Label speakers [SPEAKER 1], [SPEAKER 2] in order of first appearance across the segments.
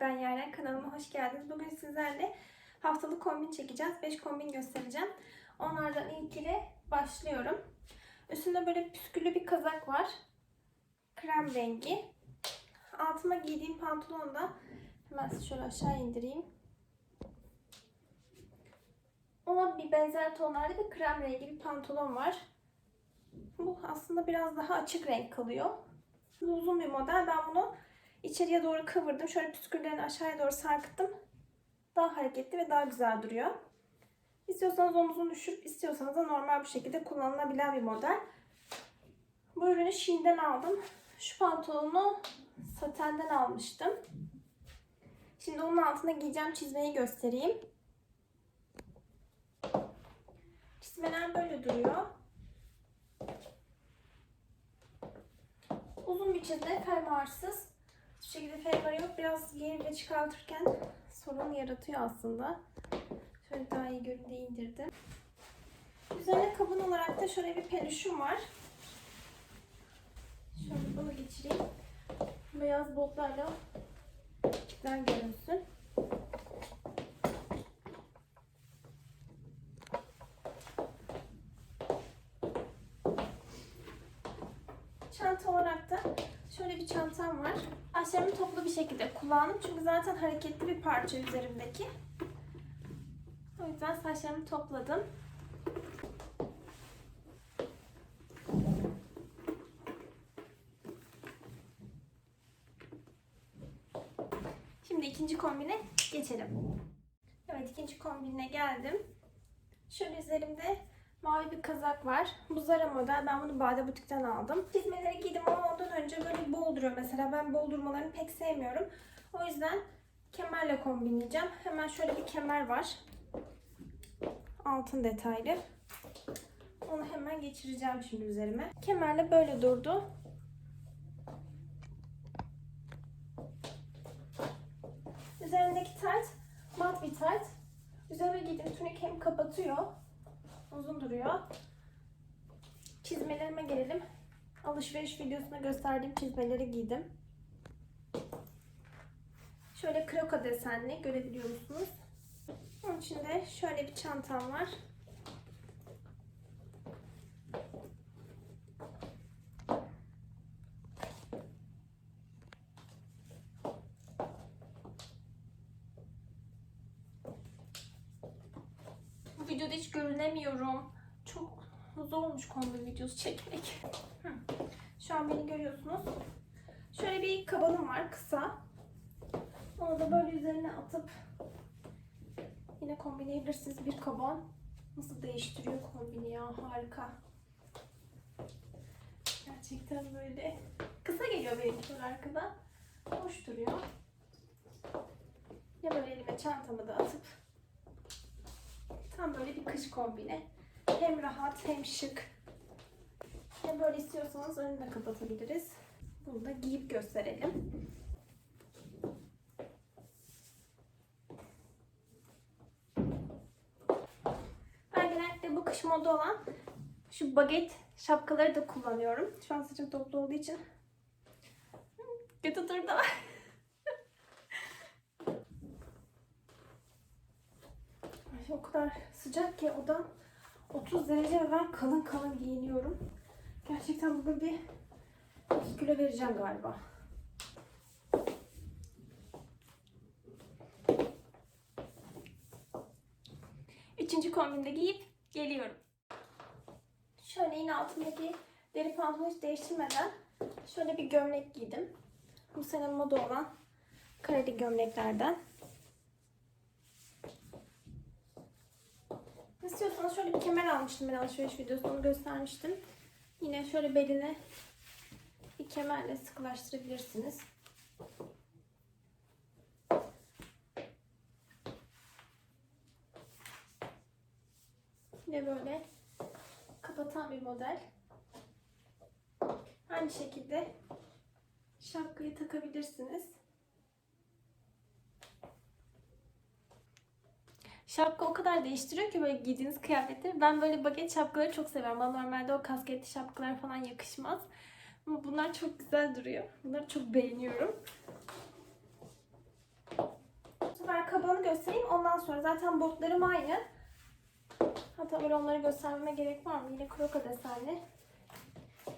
[SPEAKER 1] ben Yaren. Kanalıma hoş geldiniz. Bugün sizlerle haftalık kombin çekeceğiz. 5 kombin göstereceğim. Onlardan ilkiyle başlıyorum. Üstünde böyle püsküllü bir kazak var. Krem rengi. Altıma giydiğim pantolon da hemen şöyle aşağı indireyim. Ona bir benzer tonlarda bir krem rengi bir pantolon var. Bu aslında biraz daha açık renk kalıyor. Bu uzun bir model. Ben bunu içeriye doğru kıvırdım. Şöyle püsküllerini aşağıya doğru sarkıttım. Daha hareketli ve daha güzel duruyor. İstiyorsanız omuzunu düşürüp istiyorsanız da normal bir şekilde kullanılabilen bir model. Bu ürünü Shein'den aldım. Şu pantolonu satenden almıştım. Şimdi onun altına giyeceğim çizmeyi göstereyim. Çizmeler böyle duruyor. Uzun bir çizme, fermuarsız. Hiçbir şekilde fermuarı yok. Biraz giyinip ve çıkartırken sorun yaratıyor aslında. Şöyle daha iyi görün diye indirdim. Üzerine kabın olarak da şöyle bir peluşum var. Şöyle bunu geçireyim. Beyaz botlarla güzel görünsün. Çanta olarak da şöyle bir çantam var. Saçlarımı toplu bir şekilde kullandım. Çünkü zaten hareketli bir parça üzerimdeki. O yüzden saçlarımı topladım. Şimdi ikinci kombine geçelim. Evet ikinci kombine geldim. Şöyle üzerimde mavi bir kazak var. Bu Zara model. Ben bunu Bade Butik'ten aldım. Çizmeleri giydim ama ondan önce böyle bol duruyor mesela. Ben bol durmalarını pek sevmiyorum. O yüzden kemerle kombinleyeceğim. Hemen şöyle bir kemer var. Altın detaylı. Onu hemen geçireceğim şimdi üzerime. Kemerle böyle durdu. Üzerindeki tayt mat bir tayt. Üzerime giydiğim tunik hem kapatıyor uzun duruyor. Çizmelerime gelelim. Alışveriş videosunda gösterdiğim çizmeleri giydim. Şöyle kroka desenli görebiliyor musunuz? Onun içinde şöyle bir çantam var. Bu videoda hiç görünemiyorum. Çok zormuş kombin videosu çekmek. Şu an beni görüyorsunuz. Şöyle bir kabanım var kısa. Onu da böyle üzerine atıp yine kombinleyebilirsiniz bir kaban. Nasıl değiştiriyor kombini ya harika. Gerçekten böyle kısa geliyor benimkiler arkada. Hoş duruyor. Ya böyle elime çantamı da atıp Tam böyle bir kış kombini. Hem rahat hem şık. Hem böyle istiyorsanız önünü de kapatabiliriz. Bunu da giyip gösterelim. Ben genellikle bu kış moda olan şu baget şapkaları da kullanıyorum. Şu an saçım toplu olduğu için kötü durdu. o kadar sıcak ki oda 30 derece ve ben kalın kalın giyiniyorum. Gerçekten bugün bir 2 kilo vereceğim galiba. Üçüncü kombinde giyip geliyorum. Şöyle yine altındaki deri pantolonu hiç değiştirmeden şöyle bir gömlek giydim. Bu sene moda olan kareli gömleklerden. İstiyorsanız şöyle bir kemer almıştım ben alışveriş videosunda onu göstermiştim. Yine şöyle beline bir kemerle sıkılaştırabilirsiniz. Yine böyle kapatan bir model. Aynı şekilde şapkayı takabilirsiniz. Şapka o kadar değiştiriyor ki böyle giydiğiniz kıyafetleri. Ben böyle baget şapkaları çok seviyorum. Bana normalde o kasketli şapkalar falan yakışmaz. Ama bunlar çok güzel duruyor. Bunları çok beğeniyorum. sefer kabanı göstereyim. Ondan sonra zaten botlarım aynı. Hatta böyle onları göstermeme gerek var mı? Yine kroka desenli.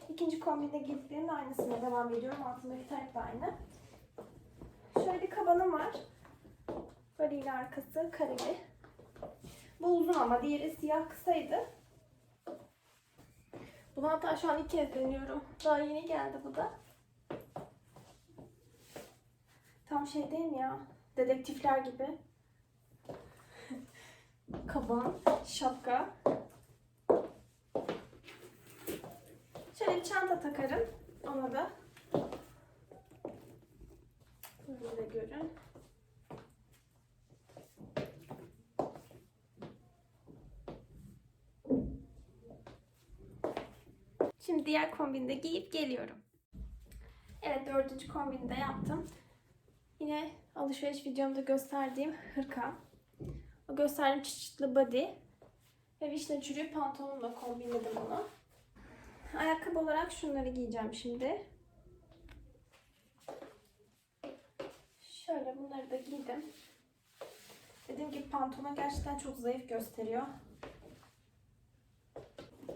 [SPEAKER 1] İkinci kombinde giydiklerim de aynısına devam ediyorum. Altındaki tayt da aynı. Şöyle bir kabanım var. Böyle arkası kareli. Bu uzun ama diğeri siyah kısaydı. Bunu hatta şu an ilk kez deniyorum. Daha yeni geldi bu da. Tam şey değil mi ya? Dedektifler gibi. Kaban, şapka. Şöyle bir çanta takarım. Ona da. Böyle de görün. Şimdi diğer kombinde giyip geliyorum. Evet dördüncü kombini de yaptım. Yine alışveriş videomda gösterdiğim hırka. O gösterdiğim çeşitli body. Ve vişne çürüğü pantolonla kombinledim onu. Ayakkabı olarak şunları giyeceğim şimdi. Şöyle bunları da giydim. Dediğim gibi pantolon gerçekten çok zayıf gösteriyor.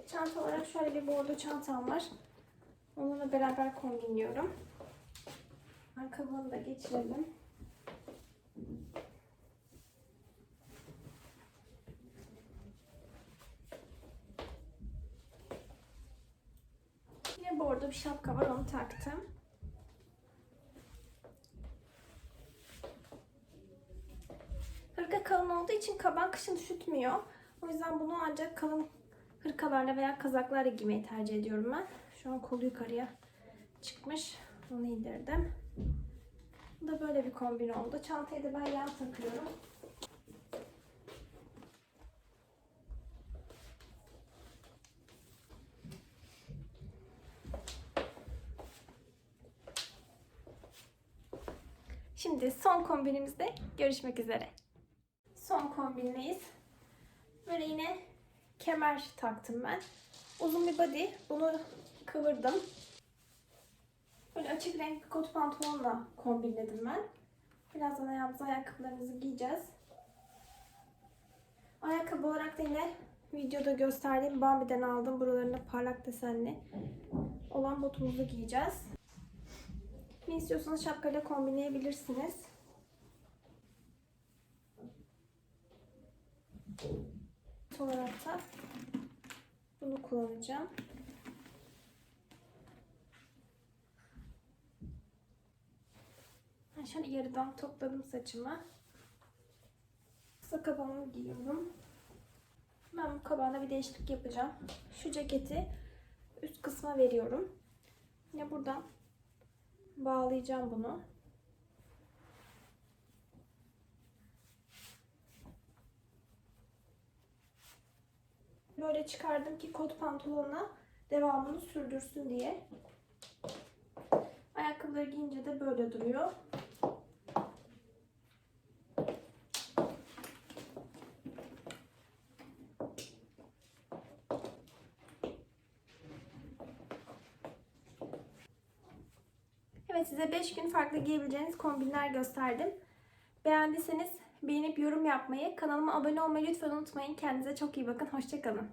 [SPEAKER 1] Çanta olarak şöyle bir bordo çantam var. Onunla beraber kombinliyorum. Arkamını da geçirelim. Yine bordo bir şapka var onu taktım. Hırka kalın olduğu için kaban kışın üşütmüyor. O yüzden bunu ancak kalın hırkalarla veya kazaklarla giymeyi tercih ediyorum ben. Şu an kolu yukarıya çıkmış. Onu indirdim. Bu da böyle bir kombin oldu. Çantayı da ben yan takıyorum. Şimdi son kombinimizde görüşmek üzere. Son kombindeyiz. Böyle yine kemer taktım ben. Uzun bir body. Bunu kıvırdım. Böyle açık renk kot pantolonla kombinledim ben. Birazdan ayağımıza ayakkabılarımızı giyeceğiz. Ayakkabı olarak da yine videoda gösterdiğim Bambi'den aldım. Buralarında parlak desenli olan botumuzu giyeceğiz. Ne istiyorsanız şapkayla kombinleyebilirsiniz. Olarak da bunu kullanacağım. Ben şöyle yarıdan topladım saçımı. Kısa kabanımı giyiyorum. Ben bu kabanda bir değişiklik yapacağım. Şu ceketi üst kısma veriyorum. Yine buradan bağlayacağım bunu. Böyle çıkardım ki kot pantolonla devamını sürdürsün diye. Ayakkabıları giyince de böyle duruyor. Evet size 5 gün farklı giyebileceğiniz kombinler gösterdim. Beğendiyseniz beğenip yorum yapmayı, kanalıma abone olmayı lütfen unutmayın. Kendinize çok iyi bakın. Hoşçakalın.